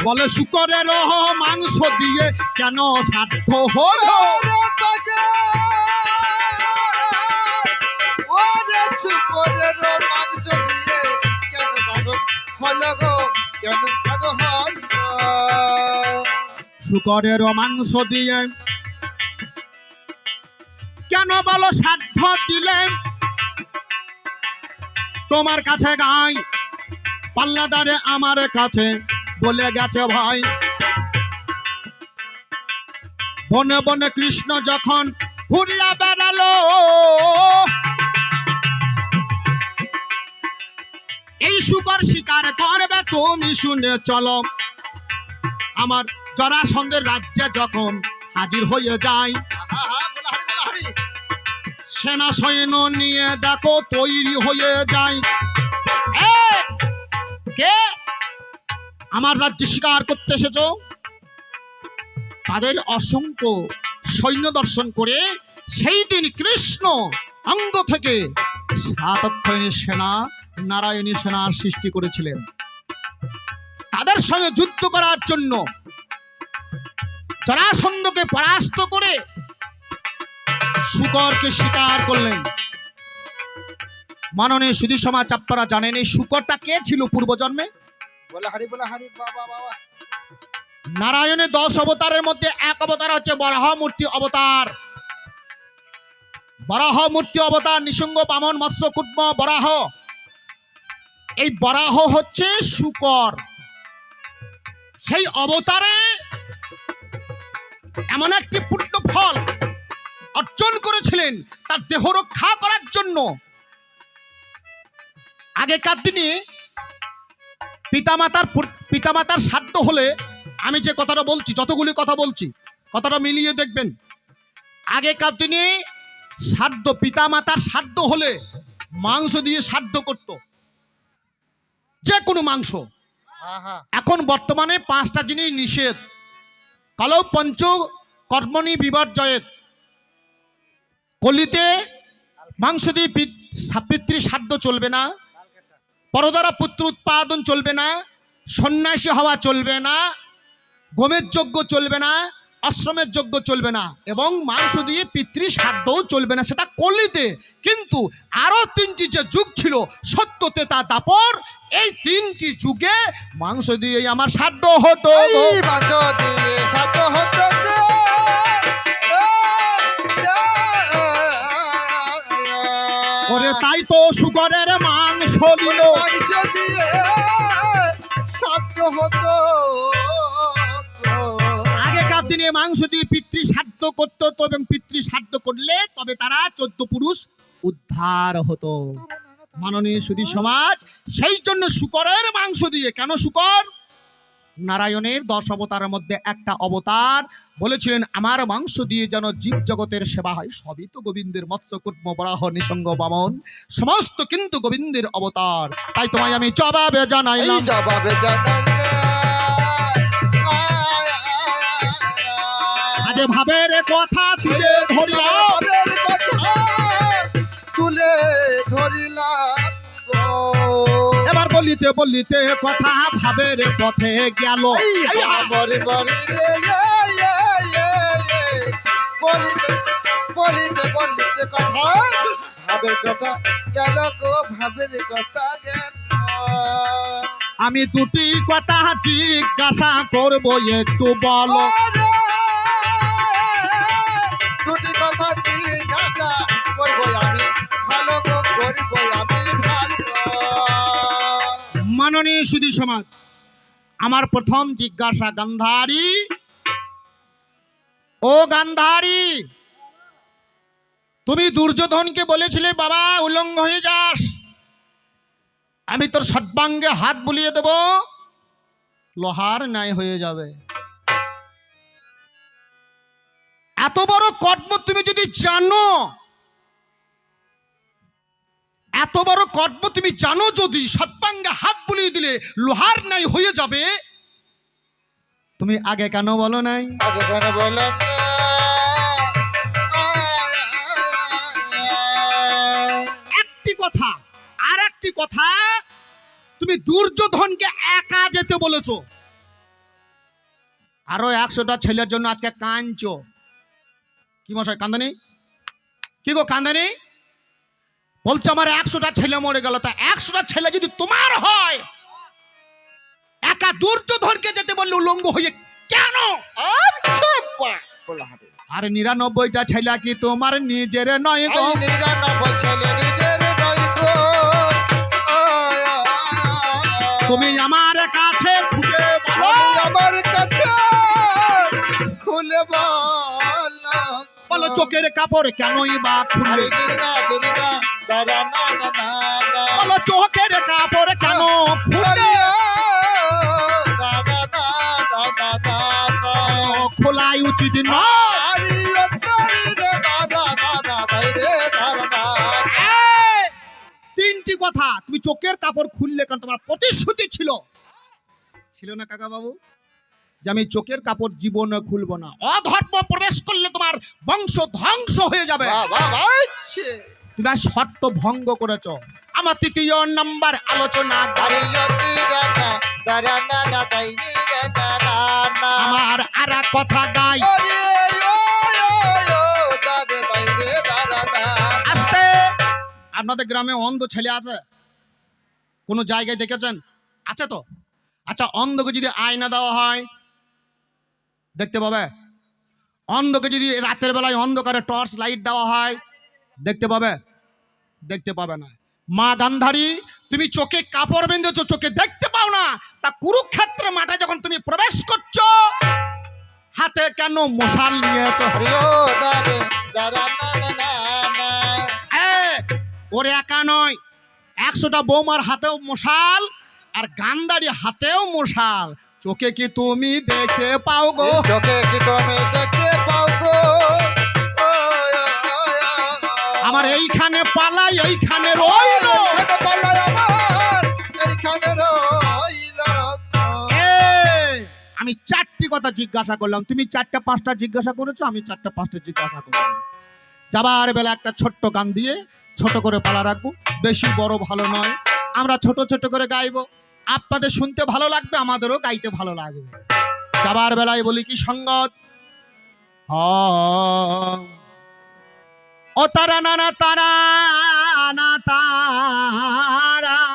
বলে শুকরের মাংস দিয়ে কেন সাধ্য হলো? শুকরের মাংস দিয়ে কেন বলো সাধ্য দিলে? তোমার কাছে গাই পাল্লাদারে আমার কাছে। বলে গেছে ভাই বনে বনে কৃষ্ণ যখন ঘুরিয়া বেড়ালো, এই শুকর শিকার করবে তুমি শুনে চলো আমার জরাসন্ধের রাজ্যে যখন হাজির হয়ে যায়। সেনা সৈন্য নিয়ে দেখো তৈরি হয়ে যায় আমার রাজ্যে শিকার করতে এসেছ? তাদের অসংখ্য সৈন্য দর্শন করে সেই দিন কৃষ্ণ অঙ্গ থেকে সাতক্ষণী সেনা, নারায়ণী সেনার সৃষ্টি করেছিলেন। তাদের সঙ্গে যুদ্ধ করার জন্য জরাসন্ধকে পরাস্ত করে শুকরকে স্বীকার করলেন। মাননীয় সুধী সমাজ আপনারা জানেন এই শুকরটা কে ছিল পূর্বজন্মে? নারায়ণের দশ অবতারের মধ্যে এক অবতার হচ্ছে বরাহ মূর্তি অবতার। বরাহ মূর্তি অবতার নিসঙ্গ বামন, মৎস্য, কুটম, বরাহ। এই বরাহ হচ্ছে শুকর। সেই অবতারে এমন একটি পূর্ণ ফল অর্জন করেছিলেন তার দেহ রক্ষা করার জন্য। আগেকার দিনে পিতামাতার পিতামাতার সাধ্য হলে আমি যে কথাটা বলছি যতগুলি কথা বলছি কথাটা মিলিয়ে দেখবেন। আগেকার দিনে সাধ্য পিতামাতার সাধ্য হলে মাংস দিয়ে সাধ্য করত। যে কোনো মাংস। এখন বর্তমানে পাঁচটা জিনিস নিষেধ। কালো পঞ্চ কর্মণি বিবর্জয়েত কলিতে মাংস দিয়ে পিতৃ সাধ্য চলবে না। পরদারা পুত্র উৎপাদন চলবে না, সন্ন্যাসী হওয়া চলবে না, গোমের যজ্ঞ চলবে না, আশ্রমের যজ্ঞ চলবে না এবং মাংস দিয়ে পিতৃ সাধ্যও চলবে না। সেটা কলিতে। কিন্তু আরও তিনটি যে যুগ ছিল, সত্যতে তা দাপর এই তিনটি যুগে মাংস দিয়ে আমার সাধ্য হতো হতো ওরে তাই তো সুগরের মাংস নিল হতো আগেকার দিনে মাংস দিয়ে পিতৃ সাধ্য করতো তো এবং পিতৃ সাধ্য করলে তবে তারা চোদ্দ পুরুষ উদ্ধার হতো। মাননীয় সুধী সমাজ সেই জন্য শুকরের মাংস দিয়ে কেন শুকর নারায়ণের দশ অবতারের মধ্যে একটা অবতার। বলেছিলেন আমার মাংস দিয়ে যেন জীব জগতের সেবা হয় সবই তো গোবিন্দের মৎস্য কুটম বরাহ নিসঙ্গ বামন। সমস্ত কিন্তু গোবিন্দের অবতার। তাই তোমায় আমি জবাবে জানাইলাম। জবাবে জানাইলে আজে ভাবের কথা ধরলাম। বলিতে বলিতে কথা পথে গেল। বারে রে, এ, এ, এ, এ। বলিতে বলিতে বলিতে কথা ভাবের কথা গেল গো ভাবের কথা গেল। আমি দুটি কথা জিজ্ঞাসা করব একটু বলো। দুটি কথা জিজ্ঞাসা মাননীয় সুধী সমাজ, আমার প্রথম জিজ্ঞাসা গান্ধারী। ও গান্ধারী, তুমি দুর্যোধনকে বলেছিলে, বাবা, উলঙ্গ হয়ে যাস। আমি তোর সর্বাঙ্গে হাত বুলিয়ে দেব, লোহার ন্যায় হয়ে যাবে। এত বড় কর্ম তুমি যদি জানো এত বড় কর্ম তুমি জানো যদি সর্বাঙ্গে হাত বুলিয়ে দিলে লোহার নাই হয়ে যাবে। তুমি আগে কেন বলো নাই? আগে কেন একটি কথা আর একটি কথা তুমি দুর্যোধনকে একা যেতে বলেছ। আরও একশোটা ছেলের জন্য আজকে কাঁদছো। কি মশাই কান্দানি কি গো কান্দানি বলছো আমার একশোটা ছেলে মরে গেল। তা একশোটা ছেলে যদি তোমার হয় একা দুর্যোধনকে যেতে বললে উলঙ্গ হয়ে কেন? আচ্ছা। আর নিরানব্বইটা ছেলে কি তোমার নিজের নয় গো? নিরানব্বই ছেলে নিজের নয় গো। তুমি আমার কাছে খুঁজে বলো। আমার কাছে খুলে বলো। বলো চোখের কাপড় কেনই বা খুলবে? বলো চোখের কাপড় কেন বলো খোলাই উচিত না। তিনটি কথা তুমি চোখের কাপড় খুললে কারণ তোমার প্রতিশ্রুতি ছিল। ছিল না কাকা বাবু যে আমি চোখের কাপড় জীবনে খুলবো না। অধর্ম প্রবেশ করলে তোমার বংশ ধ্বংস হয়ে যাবে। বাহ বাহ বাহ তুমি শর্ত ভঙ্গ করেছ। আমার তৃতীয় নাম্বার আলোচনা আমার আর কথা গাই আপনাদের গ্রামে অন্ধ ছেলে আছে? কোনো জায়গায় দেখেছেন? আছে তো? আচ্ছা অন্ধকে যদি আয়না দেওয়া হয়, দেখতে পাবে? অন্ধকে যদি রাতের বেলায় অন্ধকারে টর্চ লাইট দেওয়া হয় দেখতে পাবে? দেখতে পাবে না। মা গান্ধারী, তুমি চোখে কাপড় বেঁধেছো, চোখে দেখতে পাও না। তা কুরুক্ষেত্র মাঠে যখন তুমি প্রবেশ করছ, হাতে কেন মশাল নিয়েছো? ওর একা নয়। একশোটা বৌমার হাতেও মশাল আর গান্ধারি হাতেও মশাল। চোখে কি তুমি দেখতে পাও গো? চোখে কি তুমি দেখতে আমার এইখানে পালাই, এইখানে রইল। আমি চারটি কথা জিজ্ঞাসা করলাম। তুমি চারটা, পাঁচটা জিজ্ঞাসা করেছ, আমি চারটা, পাঁচটা জিজ্ঞাসা করলাম। যাবার বেলা একটা ছোট্ট গান দিয়ে ছোট করে পালা রাখব। বেশি বড় ভালো নয়। আমরা ছোট ছোট করে গাইবো। আপনাদের শুনতে ভালো লাগবে, আমাদেরও গাইতে ভালো লাগবে। যাবার বেলায় বলি কি সঙ্গত হ ও তারা না না তারা না তা